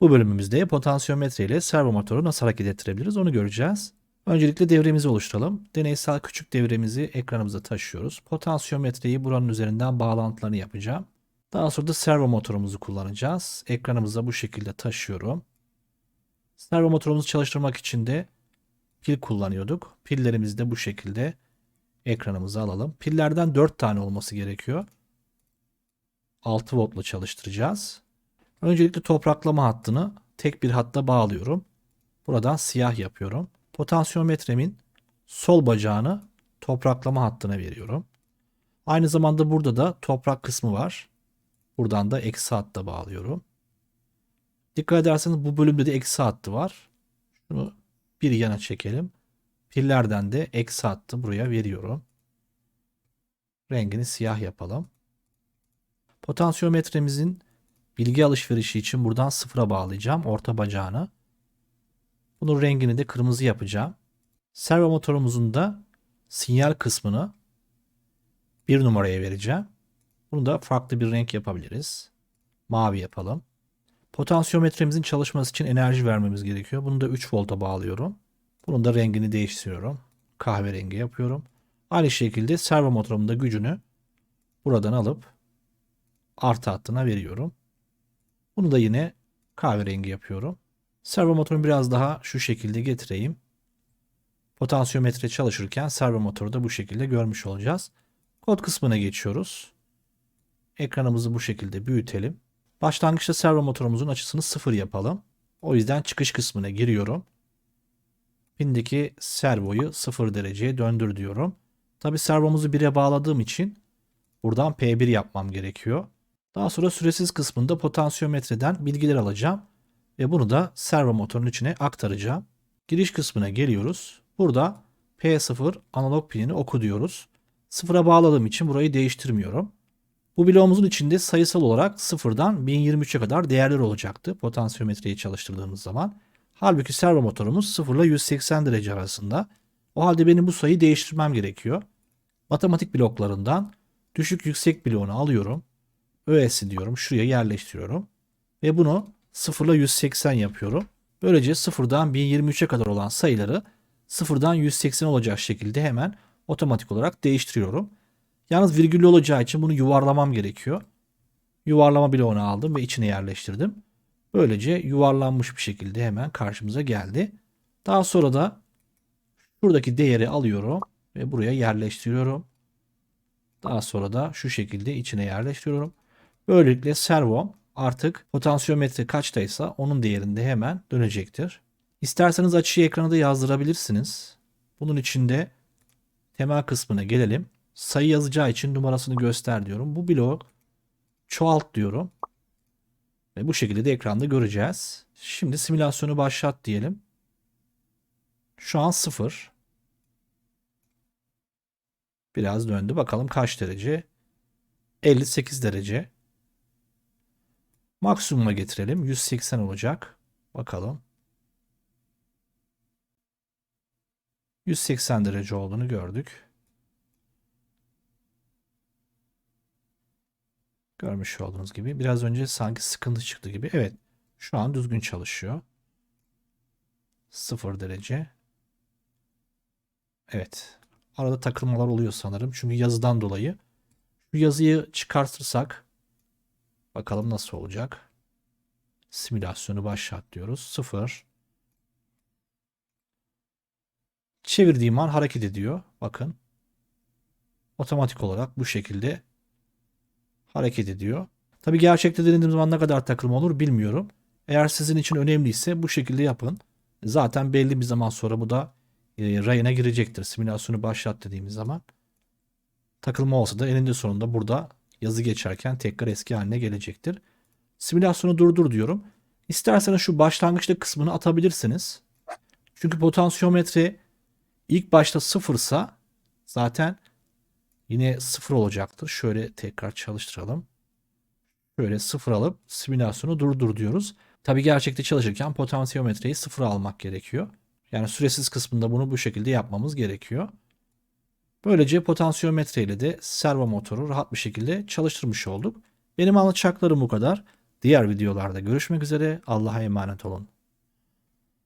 Bu bölümümüzde potansiyometre ile servo motoru nasıl hareket ettirebiliriz onu göreceğiz. Öncelikle devremizi oluşturalım. Deneysel küçük devremizi ekranımıza taşıyoruz. Potansiyometreyi buranın üzerinden bağlantılarını yapacağım. Daha sonra da servo motorumuzu kullanacağız. Ekranımıza bu şekilde taşıyorum. Servo motorumuzu çalıştırmak için de pil kullanıyorduk. Pillerimizi de bu şekilde ekranımıza alalım. Pillerden 4 tane olması gerekiyor. 6 voltla çalıştıracağız. Öncelikle topraklama hattını tek bir hatta bağlıyorum. Buradan siyah yapıyorum. Potansiyometremin sol bacağını topraklama hattına veriyorum. Aynı zamanda burada da toprak kısmı var. Buradan da eksi hatta bağlıyorum. Dikkat ederseniz bu bölümde de eksi hattı var. Şunu bir yana çekelim. Pillerden de eksi hattı buraya veriyorum. Rengini siyah yapalım. Potansiyometremizin bilgi alışverişi için buradan sıfıra bağlayacağım orta bacağını. Bunun rengini de kırmızı yapacağım. Servo motorumuzun da sinyal kısmını bir numaraya vereceğim. Bunu da farklı bir renk yapabiliriz. Mavi yapalım. Potansiyometremizin çalışması için enerji vermemiz gerekiyor. Bunu da 3 volta bağlıyorum. Bunun da rengini değiştiriyorum. Kahverengi yapıyorum. Aynı şekilde servo motorumun da gücünü buradan alıp artı hattına veriyorum. Bunu da yine kahverengi yapıyorum. Servo motorunu biraz daha şu şekilde getireyim. Potansiyometre çalışırken servo motoru da bu şekilde görmüş olacağız. Kod kısmına geçiyoruz. Ekranımızı bu şekilde büyütelim. Başlangıçta servo motorumuzun açısını sıfır yapalım. O yüzden çıkış kısmına giriyorum. Pindeki servoyu 0 dereceye döndür diyorum. Tabi servomuzu 1'e bağladığım için buradan P1 yapmam gerekiyor. Daha sonra süresiz kısmında potansiyometreden bilgiler alacağım ve bunu da servo motorun içine aktaracağım. Giriş kısmına geliyoruz. Burada P0 analog pinini oku diyoruz. Sıfıra bağladığım için burayı değiştirmiyorum. Bu bloğumuzun içinde sayısal olarak sıfırdan 1023'e kadar değerler olacaktı potansiyometreyi çalıştırdığımız zaman. Halbuki servo motorumuz 0 ile 180 derece arasında. O halde benim bu sayıyı değiştirmem gerekiyor. Matematik bloklarından düşük yüksek bloğunu alıyorum. ÖS'i diyorum. Şuraya yerleştiriyorum. Ve bunu 0 ile 180 yapıyorum. Böylece 0'dan 1023'e kadar olan sayıları 0'dan 180 olacak şekilde hemen otomatik olarak değiştiriyorum. Yalnız virgüllü olacağı için bunu yuvarlamam gerekiyor. Yuvarlama bloğunu aldım ve içine yerleştirdim. Böylece yuvarlanmış bir şekilde hemen karşımıza geldi. Daha sonra da buradaki değeri alıyorum ve buraya yerleştiriyorum. Daha sonra da şu şekilde içine yerleştiriyorum. Böylelikle servo artık potansiyometre kaçtaysa onun değerinde hemen dönecektir. İsterseniz açıyı ekrana da yazdırabilirsiniz. Bunun için de temel kısmına gelelim. Sayı yazacağı için numarasını göster diyorum. Bu bloğu çoğalt diyorum. Ve bu şekilde de ekranda göreceğiz. Şimdi simülasyonu başlat diyelim. Şu an 0. Biraz döndü. Bakalım kaç derece? 58 derece. Maksimuma getirelim. 180 olacak. Bakalım. 180 derece olduğunu gördük. Görmüş olduğunuz gibi. Biraz önce sanki sıkıntı çıktı gibi. Evet. Şu an düzgün çalışıyor. 0 derece. Evet. Arada takılmalar oluyor sanırım. Çünkü yazıdan dolayı. Şu yazıyı çıkartırsak bakalım nasıl olacak. Simülasyonu başlat diyoruz. 0 Çevirdiğim an hareket ediyor. Bakın. Otomatik olarak bu şekilde hareket ediyor. Tabi gerçekte denediğim zaman ne kadar takılma olur bilmiyorum. Eğer sizin için önemliyse bu şekilde yapın. Zaten belli bir zaman sonra bu da e, rayına girecektir. Simülasyonu başlat dediğimiz zaman. Takılma olsa da eninde sonunda burada yazı geçerken tekrar eski haline gelecektir. Simülasyonu durdur diyorum. İsterseniz şu başlangıçta kısmını atabilirsiniz. Çünkü potansiyometre ilk başta sıfırsa zaten Yine sıfır olacaktır. Şöyle tekrar çalıştıralım. Şöyle sıfır alıp simülasyonu durdur diyoruz. Tabi gerçekte çalışırken potansiyometreyi sıfır almak gerekiyor. Yani süresiz kısmında bunu bu şekilde yapmamız gerekiyor. Böylece potansiyometre ile de servo motoru rahat bir şekilde çalıştırmış olduk. Benim anlatacaklarım bu kadar. Diğer videolarda görüşmek üzere. Allah'a emanet olun.